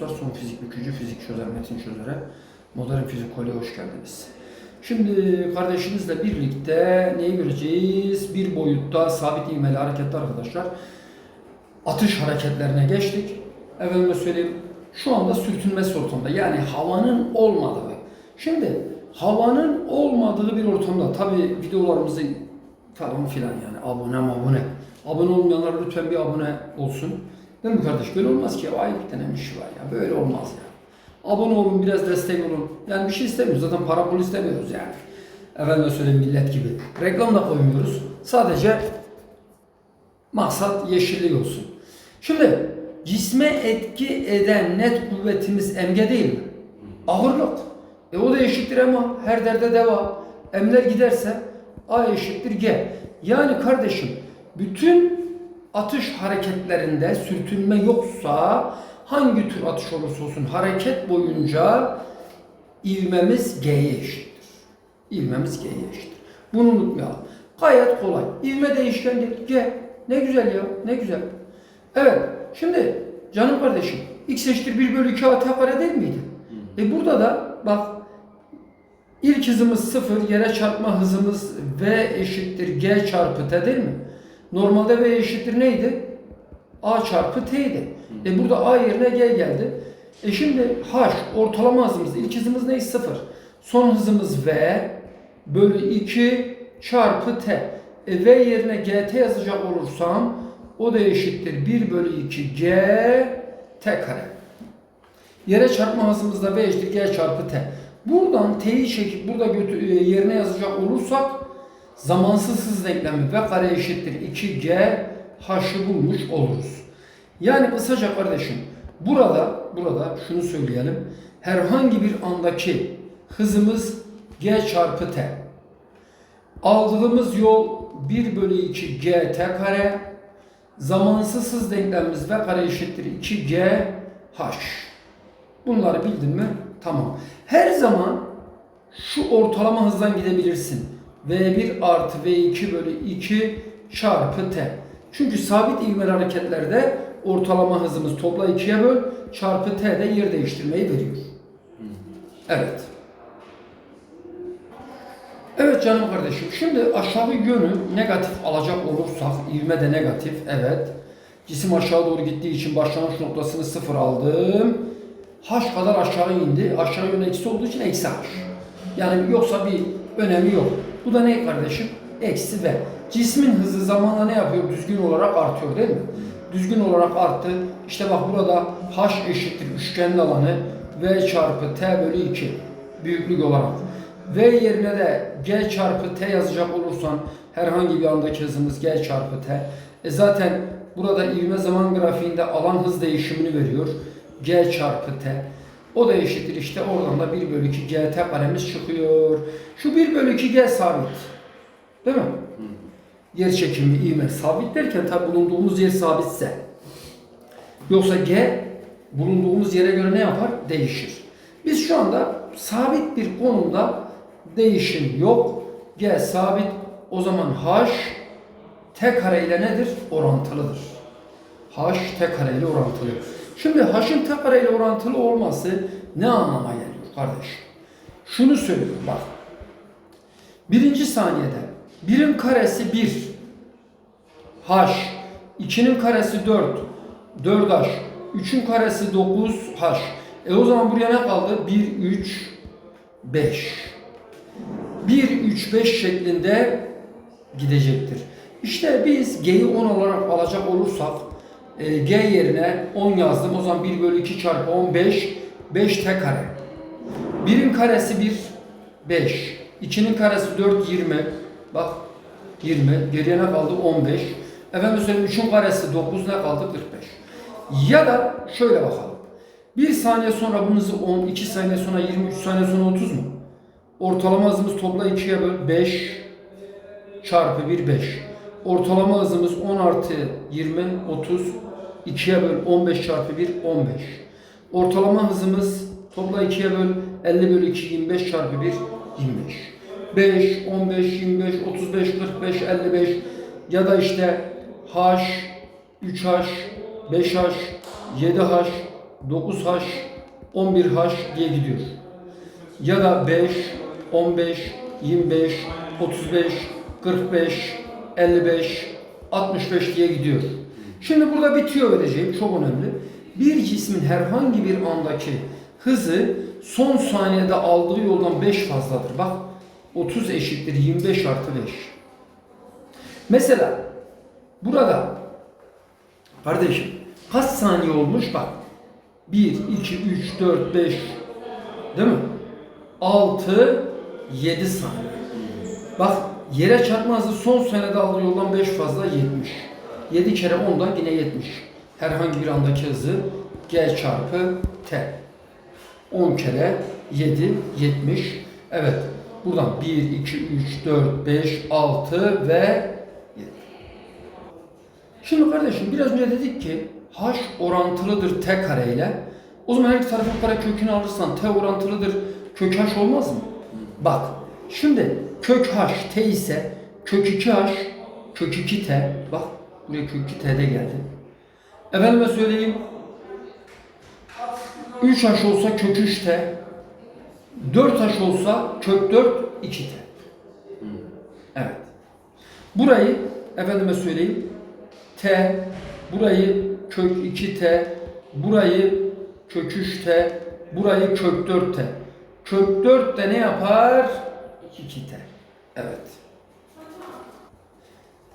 dostlar. Son fizik bükücü, fizik çözer, metin çözere. Modern fizik kolye hoş geldiniz. Şimdi kardeşimizle birlikte neyi göreceğiz? Bir boyutta sabit ivmeli hareketler arkadaşlar. Atış hareketlerine geçtik. Efendime söyleyeyim şu anda sürtünmesi ortamda yani havanın olmadığı. Şimdi havanın olmadığı bir ortamda tabi videolarımızı falan filan yani abone abone. Abone olmayanlar lütfen bir abone olsun. Değil mi kardeş? Böyle olmaz ki. Ayıp denen bir şey var ya. Böyle olmaz ya. Abone olun, biraz destek olun. Yani bir şey istemiyoruz. Zaten para pul istemiyoruz yani. Efendim söyleyeyim millet gibi. Reklam da koymuyoruz. Sadece maksat yeşillik olsun. Şimdi cisme etki eden net kuvvetimiz emge değil mi? Ağırlık. E o da eşittir ama her derde deva. Emler giderse A eşittir G. Yani kardeşim bütün atış hareketlerinde sürtünme yoksa hangi tür atış olursa olsun hareket boyunca ivmemiz G'ye eşittir. İvmemiz G'ye eşittir. Bunu unutmayalım. Gayet kolay. İvme değişkendir. G. Ne güzel ya. Ne güzel. Evet. Şimdi canım kardeşim x eşittir 1 bölü 2 at kare değil miydi? E burada da bak ilk hızımız 0 yere çarpma hızımız v eşittir g çarpı t değil mi? Normalde v eşittir neydi? a çarpı t idi. E burada a yerine g geldi. E şimdi h ortalama hızımız ilk hızımız ne? 0. Son hızımız v bölü 2 çarpı t. E, v yerine gt yazacak olursam o da eşittir 1 bölü 2 g t kare. Yere çarpma hızımızda v eşittir g çarpı t. Buradan t'yi çekip burada e, yerine yazacak olursak zamansız hız denklemi v kare eşittir 2g h'ı bulmuş oluruz. Yani kısaca kardeşim burada burada şunu söyleyelim. Herhangi bir andaki hızımız g çarpı t. Aldığımız yol 1 bölü 2 gt kare. Zamansız hız denklemimiz v kare eşittir 2g h. Bunları bildin mi? Tamam. Her zaman şu ortalama hızdan gidebilirsin. V1 artı V2 bölü 2 çarpı T. Çünkü sabit ivmeli hareketlerde ortalama hızımız topla 2'ye böl çarpı T de yer değiştirmeyi veriyor. Evet. Evet canım kardeşim. Şimdi aşağı yönü negatif alacak olursak ivme de negatif. Evet. Cisim aşağı doğru gittiği için başlangıç noktasını sıfır aldım. H kadar aşağı indi. Aşağı yönü eksi olduğu için eksi H. Yani yoksa bir önemi yok. Bu da ne kardeşim? Eksi V. Cismin hızı zamanla ne yapıyor? Düzgün olarak artıyor değil mi? Düzgün olarak arttı. İşte bak burada H eşittir üçgenin alanı V çarpı T bölü 2 büyüklük olarak. V yerine de G çarpı T yazacak olursan herhangi bir andaki hızımız G çarpı T. E zaten burada ivme zaman grafiğinde alan hız değişimini veriyor. G çarpı T. O da eşittir işte oradan da 1 bölü 2 GT karemiz çıkıyor. Şu 1 bölü 2 G sabit. Değil mi? Yer çekimi ivme sabit derken tabi bulunduğumuz yer sabitse. Yoksa G bulunduğumuz yere göre ne yapar? Değişir. Biz şu anda sabit bir konumda değişim yok. G sabit. O zaman H T kare ile nedir? Orantılıdır. H T kare ile orantılı. Şimdi H'ın T kare ile orantılı olması ne anlama geliyor kardeş? Şunu söylüyorum bak. Birinci saniyede birin karesi 1 H 2'nin karesi 4 4H 3'ün karesi 9H e o zaman buraya ne kaldı? 1, 3, 5 1, 3, 5 şeklinde gidecektir. İşte biz G'yi 10 olarak alacak olursak e, G yerine 10 yazdım. O zaman 1 bölü 2 çarpı 15 5 T kare. 1'in karesi 1 5. 2'nin karesi 4 20. Bak 20. Geriye ne kaldı? 15. Efendim söyleyeyim 3'ün karesi 9 ne kaldı? 45. Ya da şöyle bakalım. 1 saniye sonra bunun hızı 10, 2 saniye sonra 20, 3 saniye sonra 30 mu? Ortalama hızımız topla 2'ye böl 5 çarpı 1 5. Ortalama hızımız 10 artı 20 30 2'ye böl 15 çarpı 1 15. Ortalama hızımız topla 2'ye böl 50 bölü 2 25 çarpı 1 25. 5, 15, 25, 35, 45, 55 ya da işte H, 3H, 5H, 7H, 9H, 11H diye gidiyor. Ya da 5, 15, 25, 35, 45, 55, 65 diye gidiyor. Şimdi burada bir tüyo vereceğim, çok önemli. Bir cismin herhangi bir andaki hızı son saniyede aldığı yoldan 5 fazladır. Bak 30 eşittir 25 artı 5. Mesela burada kardeşim kaç saniye olmuş bak. 1, 2, 3, 4, 5 değil mi? 6, 7 saniye. Bak yere çarpma hızı son saniyede aldığı yoldan 5 fazla 70. 7 kere 10'dan yine 70. Herhangi bir andaki hızı G çarpı T. 10 kere 7, 70. Evet. Buradan 1, 2, 3, 4, 5, 6 ve 7. Şimdi kardeşim biraz önce dedik ki h orantılıdır t kare ile. O zaman her iki tarafın kare kökünü alırsan t orantılıdır kök h olmaz mı? Bak şimdi kök h t ise kök 2h kök 2t bak buraya kök 2t'de geldi. Efendime söyleyeyim 3h olsa kök 3t 4h olsa kök 4 2t. Evet. Burayı efendime söyleyeyim t, burayı kök 2t, burayı kök 3t, burayı kök 4t. Kök 4 de ne yapar? 2t. Evet.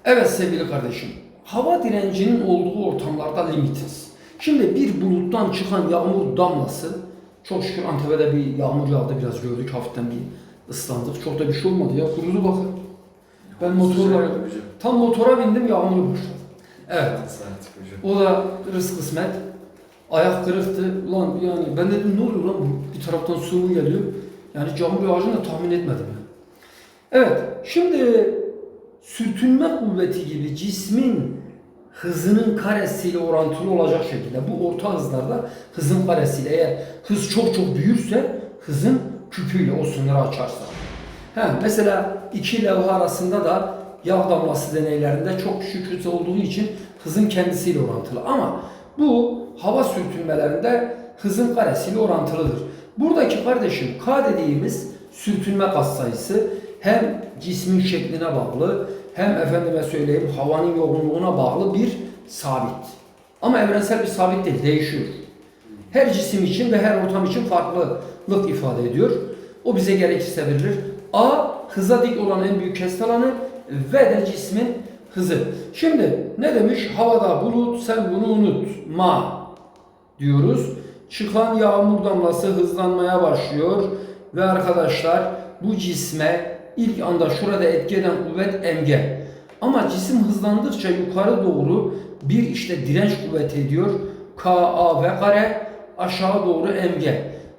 Evet sevgili kardeşim. Hava direncinin olduğu ortamlarda limitiz. Şimdi bir buluttan çıkan yağmur damlası, çok şükür Antep'te bir yağmur yağdı biraz gördük hafiften bir ıslandık. Çok da bir şey olmadı ya kurudu bakın. Ben motorla tam motora bindim yağmur başladı. Evet. O da rızk kısmet. Ayak kırıktı. Ulan yani ben dedim ne oluyor lan bu bir taraftan su mu geliyor? Yani yağmur yağacağını da tahmin etmedim. Yani. Evet. Şimdi sürtünme kuvveti gibi cismin hızının karesiyle orantılı olacak şekilde bu orta hızlarda hızın karesiyle eğer hız çok çok büyürse hızın küpüyle o sınırı açarsa. Ha, mesela iki levha arasında da yağ damlası deneylerinde çok küçük hız olduğu için hızın kendisiyle orantılı. Ama bu hava sürtünmelerinde hızın karesiyle orantılıdır. Buradaki kardeşim K dediğimiz sürtünme katsayısı hem cismin şekline bağlı hem efendime söyleyeyim havanın yoğunluğuna bağlı bir sabit. Ama evrensel bir sabit değil, değişiyor. Her cisim için ve her ortam için farklılık ifade ediyor. O bize gerekirse verilir. A hıza dik olan en büyük kesret alanı ve de cismin hızı. Şimdi ne demiş? Havada bulut sen bunu unutma diyoruz. Çıkan yağmur damlası hızlanmaya başlıyor ve arkadaşlar bu cisme ilk anda şurada etki eden kuvvet mg. Ama cisim hızlandıkça yukarı doğru bir işte direnç kuvveti ediyor. Ka v kare aşağı doğru mg.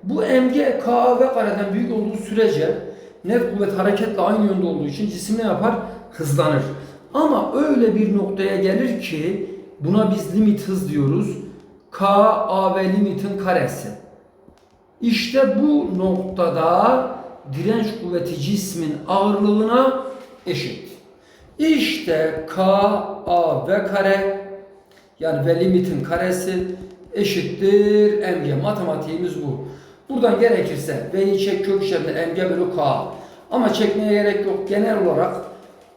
Bu mg ka v kareden büyük olduğu sürece net kuvvet hareketle aynı yönde olduğu için cisim ne yapar? Hızlanır. Ama öyle bir noktaya gelir ki buna biz limit hız diyoruz. K, A ve limitin karesi. İşte bu noktada direnç kuvveti cismin ağırlığına eşit. İşte K, A ve kare yani ve limitin karesi eşittir mg. Matematiğimiz bu. Buradan gerekirse V'yi çek kök içerisinde mg bölü K. Ama çekmeye gerek yok. Genel olarak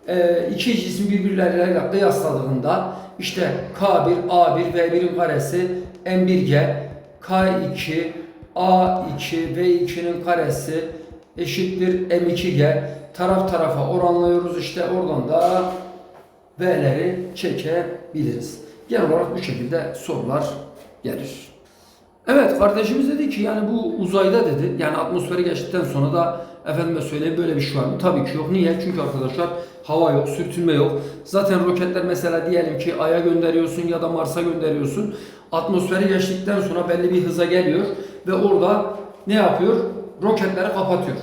e, iki cisim birbirleriyle kıyasladığında işte K1, A1, V1'in karesi M1G, K2, A2, V2'nin karesi eşittir M2G. Taraf tarafa oranlıyoruz işte oradan da V'leri çekebiliriz. Genel olarak bu şekilde sorular gelir. Evet kardeşimiz dedi ki yani bu uzayda dedi yani atmosferi geçtikten sonra da efendime söyleyeyim böyle bir şey var mı? Tabii ki yok. Niye? Çünkü arkadaşlar hava yok, sürtünme yok. Zaten roketler mesela diyelim ki Ay'a gönderiyorsun ya da Mars'a gönderiyorsun. Atmosferi geçtikten sonra belli bir hıza geliyor ve orada ne yapıyor? Roketleri kapatıyor.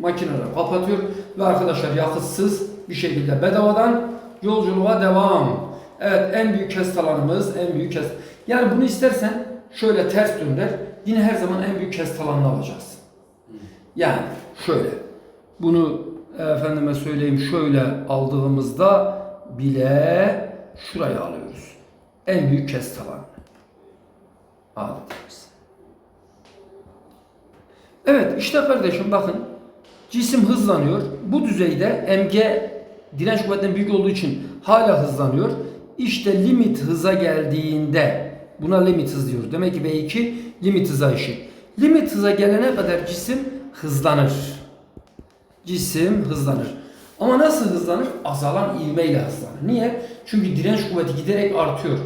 Makineleri kapatıyor ve arkadaşlar yakıtsız bir şekilde bedavadan yolculuğa devam. Evet en büyük kest alanımız en büyük kest. Yani bunu istersen şöyle ters dönder. Yine her zaman en büyük kest alanını alacaksın. Yani şöyle. Bunu efendime söyleyeyim şöyle aldığımızda bile şuraya alıyoruz. En büyük kest alanı. Adetimiz. Evet işte kardeşim bakın cisim hızlanıyor. Bu düzeyde mg direnç kuvvetinden büyük olduğu için hala hızlanıyor. İşte limit hıza geldiğinde buna limit hız diyoruz. Demek ki V2 limit hıza eşit. Limit hıza gelene kadar cisim hızlanır. Cisim hızlanır. Ama nasıl hızlanır? Azalan ivmeyle hızlanır. Niye? Çünkü direnç kuvveti giderek artıyor.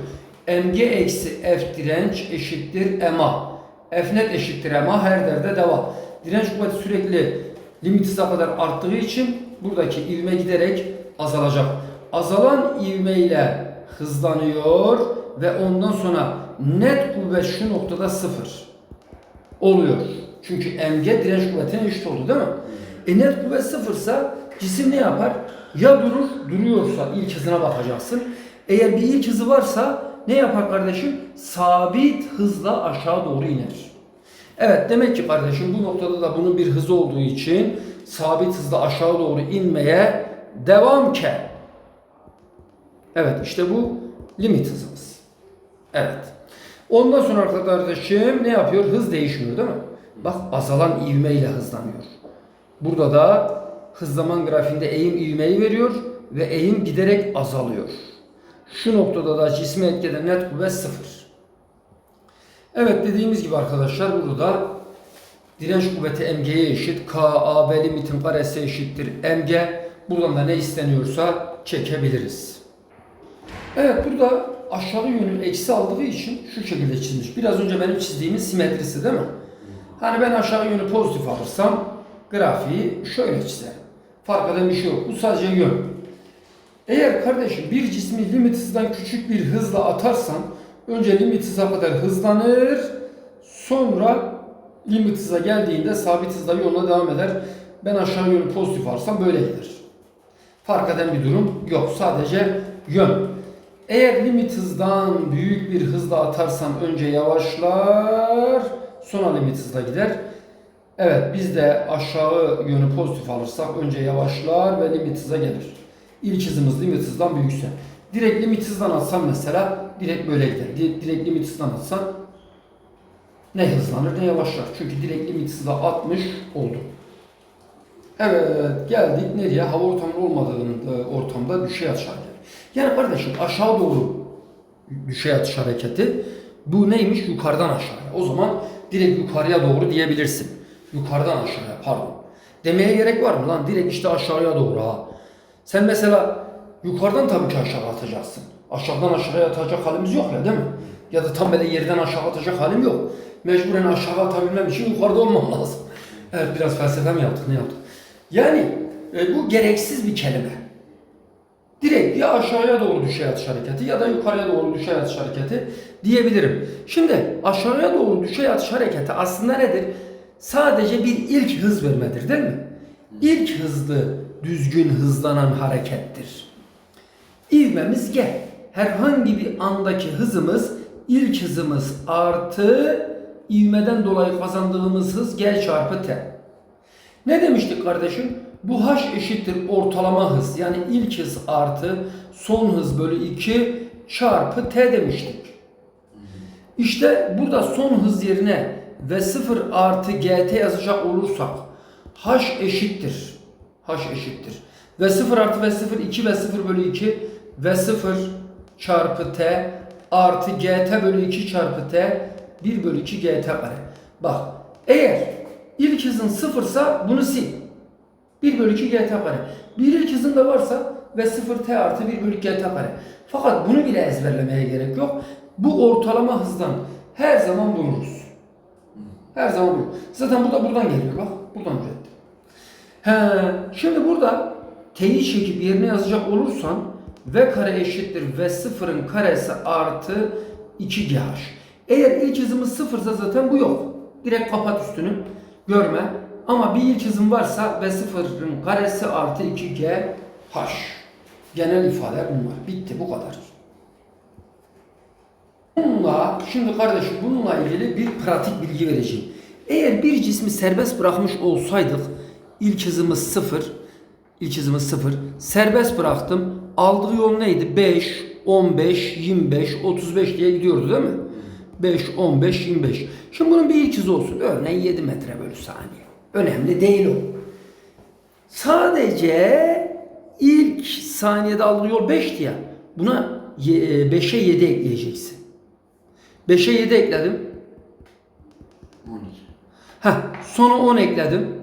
mg eksi f direnç eşittir ma. F net eşittir ma her derde deva. Direnç kuvveti sürekli limit hıza kadar arttığı için buradaki ivme giderek azalacak. Azalan ivmeyle hızlanıyor ve ondan sonra net kuvvet şu noktada sıfır oluyor. Çünkü mg direnç kuvvetine eşit oldu değil mi? E net kuvvet sıfırsa cisim ne yapar? Ya durur, duruyorsa ilk hızına bakacaksın. Eğer bir ilk hızı varsa ne yapar kardeşim? Sabit hızla aşağı doğru iner. Evet demek ki kardeşim bu noktada da bunun bir hızı olduğu için sabit hızla aşağı doğru inmeye devam ke. Evet işte bu limit hızımız. Evet. Ondan sonra arkadaşım ne yapıyor? Hız değişmiyor değil mi? Bak azalan ivmeyle hızlanıyor. Burada da hız zaman grafiğinde eğim ivmeyi veriyor ve eğim giderek azalıyor. Şu noktada da cisme etkeden net kuvvet sıfır. Evet dediğimiz gibi arkadaşlar burada direnç kuvveti mg'ye eşit. K, A, B limitin karesi eşittir mg. Buradan da ne isteniyorsa çekebiliriz. Evet burada aşağı yönü eksi aldığı için şu şekilde çizmiş. Biraz önce benim çizdiğimin simetrisi değil mi? Hani ben aşağı yönü pozitif alırsam grafiği şöyle çizerim. Fark eden bir şey yok. Bu sadece yön. Eğer kardeşim bir cismi limit hızdan küçük bir hızla atarsan önce limit hıza kadar hızlanır sonra limit hıza geldiğinde sabit hızla yoluna devam eder. Ben aşağı yönü pozitif alırsam böyle gider. Fark eden bir durum yok. Sadece yön. Eğer limit hızdan büyük bir hızla atarsam önce yavaşlar sonra limit hızla gider. Evet biz de aşağı yönü pozitif alırsak önce yavaşlar ve limit hıza gelir. İlk hızımız limit hızdan büyükse. Direkt limit hızdan atsam mesela direkt böyle gider. Di- Direkt limit hızdan atsan ne hızlanır ne yavaşlar. Çünkü direkt limit hızla atmış oldu. Evet geldik nereye? Hava ortamı olmadığının e, ortamda düşey atış hareketi. Yani kardeşim aşağı doğru düşey atış hareketi bu neymiş? Yukarıdan aşağıya. O zaman direkt yukarıya doğru diyebilirsin. Yukarıdan aşağıya pardon. Demeye gerek var mı lan? Direkt işte aşağıya doğru ha. Sen mesela yukarıdan tabii ki aşağı atacaksın. Aşağıdan aşağıya atacak halimiz yok ya değil mi? Ya da tam böyle yerden aşağı atacak halim yok. Mecburen aşağı atabilmem için yukarıda olmam lazım. Evet biraz felsefe mi ne yaptık? Yani e, bu gereksiz bir kelime. Direkt ya aşağıya doğru düşey atış hareketi ya da yukarıya doğru düşey atış hareketi diyebilirim. Şimdi aşağıya doğru düşey atış hareketi aslında nedir? Sadece bir ilk hız vermedir değil mi? İlk hızlı, düzgün hızlanan harekettir. İvmemiz G. Herhangi bir andaki hızımız ilk hızımız artı ivmeden dolayı kazandığımız hız G çarpı T. Ne demiştik kardeşim? Bu h eşittir ortalama hız. Yani ilk hız artı son hız bölü 2 çarpı t demiştik. İşte burada son hız yerine v 0 artı gt yazacak olursak h eşittir. h eşittir. v 0 artı v 0 2 v 0 bölü 2 v 0 çarpı t artı gt bölü 2 çarpı t 1 bölü 2 gt kare. Bak eğer ilk hızın sıfırsa bunu sil. 1 bölü 2 gt kare. Bir ilk hızın da varsa ve 0 t artı 1 bölü gt kare. Fakat bunu bile ezberlemeye gerek yok. Bu ortalama hızdan her zaman buluruz. Her zaman buluruz. Zaten bu da buradan geliyor bak. Buradan ürettim. He, şimdi burada t'yi çekip yerine yazacak olursan v kare eşittir v sıfırın karesi artı 2gh. Eğer ilk hızımız sıfırsa zaten bu yok. Direkt kapat üstünü. Görme. Ama bir ilk hızım varsa v sıfırın karesi artı 2gh. Genel ifadeler bunlar. Bitti bu kadar. Bununla, şimdi kardeşim bununla ilgili bir pratik bilgi vereceğim. Eğer bir cismi serbest bırakmış olsaydık ilk hızımız sıfır, ilk hızımız sıfır, serbest bıraktım. Aldığı yol neydi? 5, 15, 25, 35 diye gidiyordu değil mi? 5, 15, 25. Şimdi bunun bir ilk hızı olsun. Örneğin 7 metre bölü saniye. Önemli değil o. Sadece ilk saniyede aldığı yol 5'ti ya. Buna 5'e 7 ekleyeceksin. 5'e 7 ekledim. 12. Heh, sonra 10 ekledim.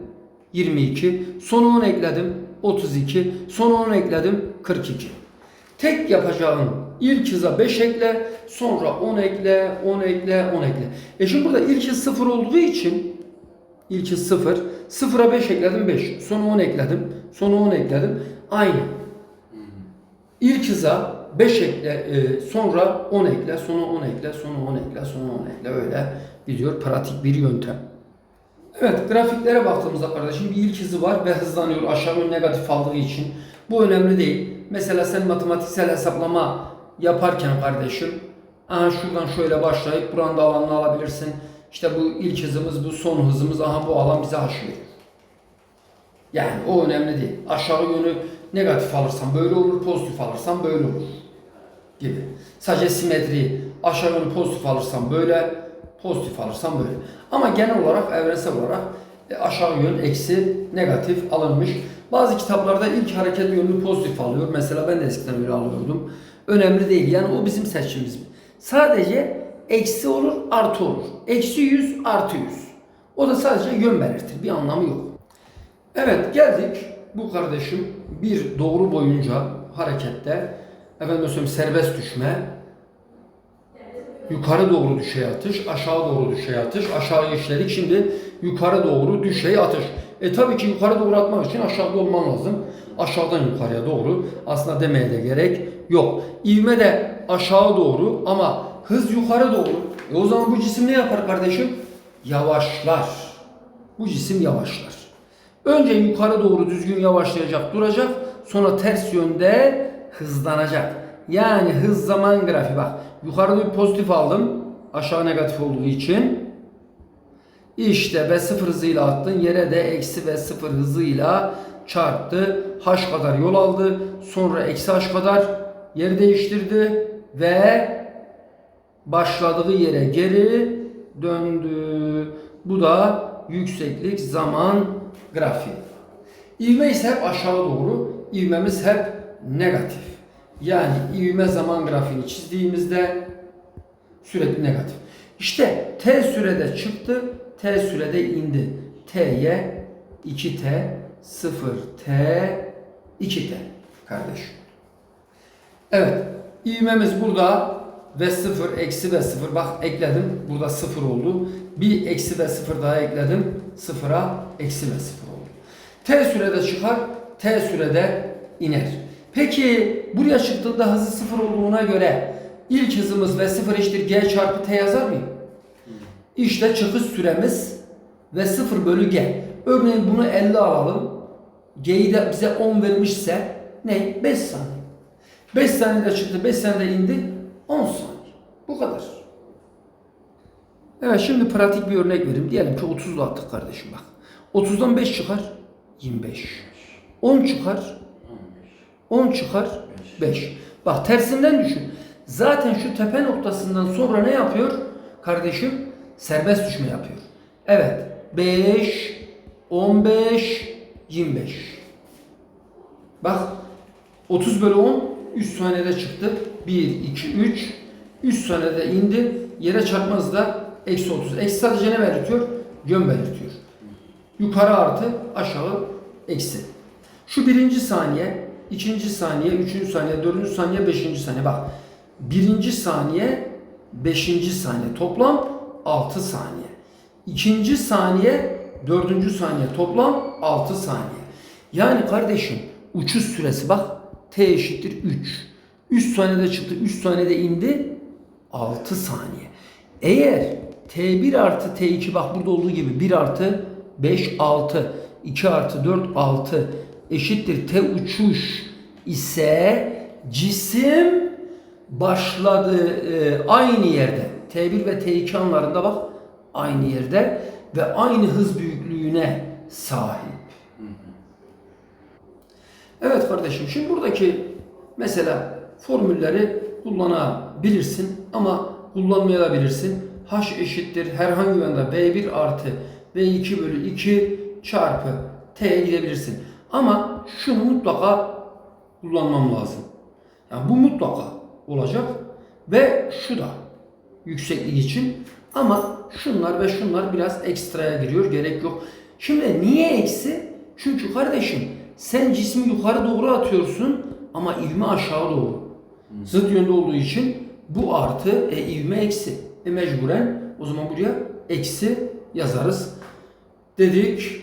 22. Sonra 10 ekledim. 32. Sonra 10 ekledim. 42. Tek yapacağın ilk hıza 5 ekle. Sonra 10 ekle, 10 ekle, 10 ekle. E şimdi burada ilk hız 0 olduğu için ilk hız 0. 0'a 5 ekledim 5. Sonra 10 ekledim. Sonra 10 ekledim. Aynı. İlk hıza 5 ekle, e, sonra 10 ekle, sonra 10 ekle, sonra 10 ekle, sonra 10 ekle. Öyle gidiyor. Pratik bir yöntem. Evet, grafiklere baktığımızda kardeşim bir ilk hızı var ve hızlanıyor aşağı yönlü negatif aldığı için. Bu önemli değil. Mesela sen matematiksel hesaplama yaparken kardeşim, aha şuradan şöyle başlayıp buranın da alanını alabilirsin. İşte bu ilk hızımız, bu son hızımız, aha bu alan bize aşıyor. Yani o önemli değil. Aşağı yönü negatif alırsan böyle olur, pozitif alırsan böyle olur gibi. Sadece simetri, aşağı yönü pozitif alırsan böyle, pozitif alırsan böyle. Ama genel olarak, evrensel olarak e, aşağı yön eksi negatif alınmış. Bazı kitaplarda ilk hareket yönünü pozitif alıyor. Mesela ben de eskiden öyle alıyordum. Önemli değil. Yani o bizim seçimimiz. Sadece eksi olur, artı olur. Eksi 100, artı 100. O da sadece yön belirtir. Bir anlamı yok. Evet geldik bu kardeşim bir doğru boyunca harekette efendim söyleyeyim serbest düşme yukarı doğru düşey atış aşağı doğru düşey atış. Aşağı işledik şimdi yukarı doğru düşey atış. E tabii ki yukarı doğru atmak için aşağıda olman lazım. Aşağıdan yukarıya doğru. Aslında demeye de gerek yok. İvme de aşağı doğru ama hız yukarı doğru. E o zaman bu cisim ne yapar kardeşim? Yavaşlar. Bu cisim yavaşlar. Önce yukarı doğru düzgün yavaşlayacak, duracak. Sonra ters yönde hızlanacak. Yani hız zaman grafiği. Bak. Yukarıda bir pozitif aldım. Aşağı negatif olduğu için. İşte ve sıfır hızıyla attın. Yere de eksi ve sıfır hızıyla çarptı. H kadar yol aldı. Sonra eksi H kadar yer değiştirdi. Ve başladığı yere geri döndü. Bu da yükseklik zaman grafiği. İvme ise hep aşağı doğru, ivmemiz hep negatif. Yani ivme zaman grafiğini çizdiğimizde sürekli negatif. İşte t sürede çıktı, t sürede indi. t'ye 2t, 0t, 2t kardeşim. Evet, ivmemiz burada ve 0, eksi ve 0. Bak ekledim. Burada 0 oldu. Bir eksi ve 0 daha ekledim. 0'a eksi ve 0 oldu. T sürede çıkar, T sürede iner. Peki buraya çıktığında hızı 0 olduğuna göre ilk hızımız ve 0 eşittir G çarpı T yazar mıyım? İşte çıkış süremiz ve 0 bölü G. Örneğin bunu 50 alalım. G'yi de bize 10 vermişse ne? 5 saniye. 5 saniyede çıktı, 5 saniyede indi. 10 saniye. Bu kadar. Evet şimdi pratik bir örnek vereyim. Diyelim ki 30'lu attık kardeşim bak. 30'dan 5 çıkar 25. 10 çıkar 10 çıkar 5. Bak tersinden düşün. Zaten şu tepe noktasından sonra ne yapıyor? Kardeşim serbest düşme yapıyor. Evet. 5 15 25. Bak 30 bölü 10 3 saniyede çıktı. 1, 2, 3. 3 saniyede indi. Yere çarpmaz da eksi 30. Eksi sadece ne belirtiyor? Yön belirtiyor. Yukarı artı, aşağı eksi. Şu birinci saniye, ikinci saniye, üçüncü saniye, dördüncü saniye, beşinci saniye. Bak birinci saniye, beşinci saniye. Toplam 6 saniye. İkinci saniye, dördüncü saniye. Toplam 6 saniye. Yani kardeşim uçuş süresi bak t eşittir 3. 3 saniyede çıktı, 3 saniyede indi 6 saniye. Eğer T1 artı T2 bak burada olduğu gibi 1 artı 5 6 2 artı 4 6 eşittir T uçuş ise cisim başladı e, aynı yerde. T1 ve T2 anlarında bak aynı yerde ve aynı hız büyüklüğüne sahip. Evet kardeşim şimdi buradaki mesela formülleri kullanabilirsin ama kullanmayabilirsin. h eşittir herhangi bir anda b1 artı b2 bölü 2 çarpı t'ye gidebilirsin. Ama şunu mutlaka kullanmam lazım. Yani bu mutlaka olacak ve şu da yükseklik için ama şunlar ve şunlar biraz ekstraya giriyor gerek yok. Şimdi niye eksi? Çünkü kardeşim sen cismi yukarı doğru atıyorsun ama ivme aşağı doğru. Zıt yönde olduğu için bu artı e, ivme eksi. E mecburen o zaman buraya eksi yazarız dedik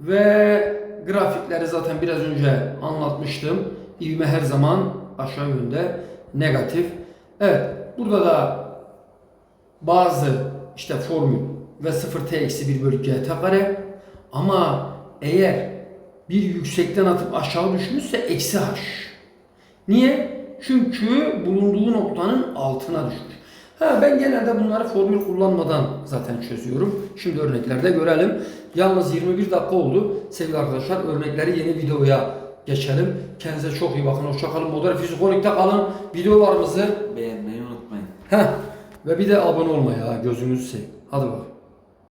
ve grafikleri zaten biraz önce anlatmıştım. İvme her zaman aşağı yönde negatif. Evet burada da bazı işte formül ve 0t eksi 1 bölü gt kare ama eğer bir yüksekten atıp aşağı düşmüşse eksi h. Niye? Çünkü bulunduğu noktanın altına düşmüş. Ha ben genelde bunları formül kullanmadan zaten çözüyorum. Şimdi örneklerde görelim. Yalnız 21 dakika oldu. Sevgili arkadaşlar örnekleri yeni videoya geçelim. Kendinize çok iyi bakın. Hoşçakalın. Modern Fizikolik'te kalın. Videolarımızı Beğenmeyi unutmayın. Heh. ve bir de abone olmayı ha gözünüzü seveyim. Hadi bakalım.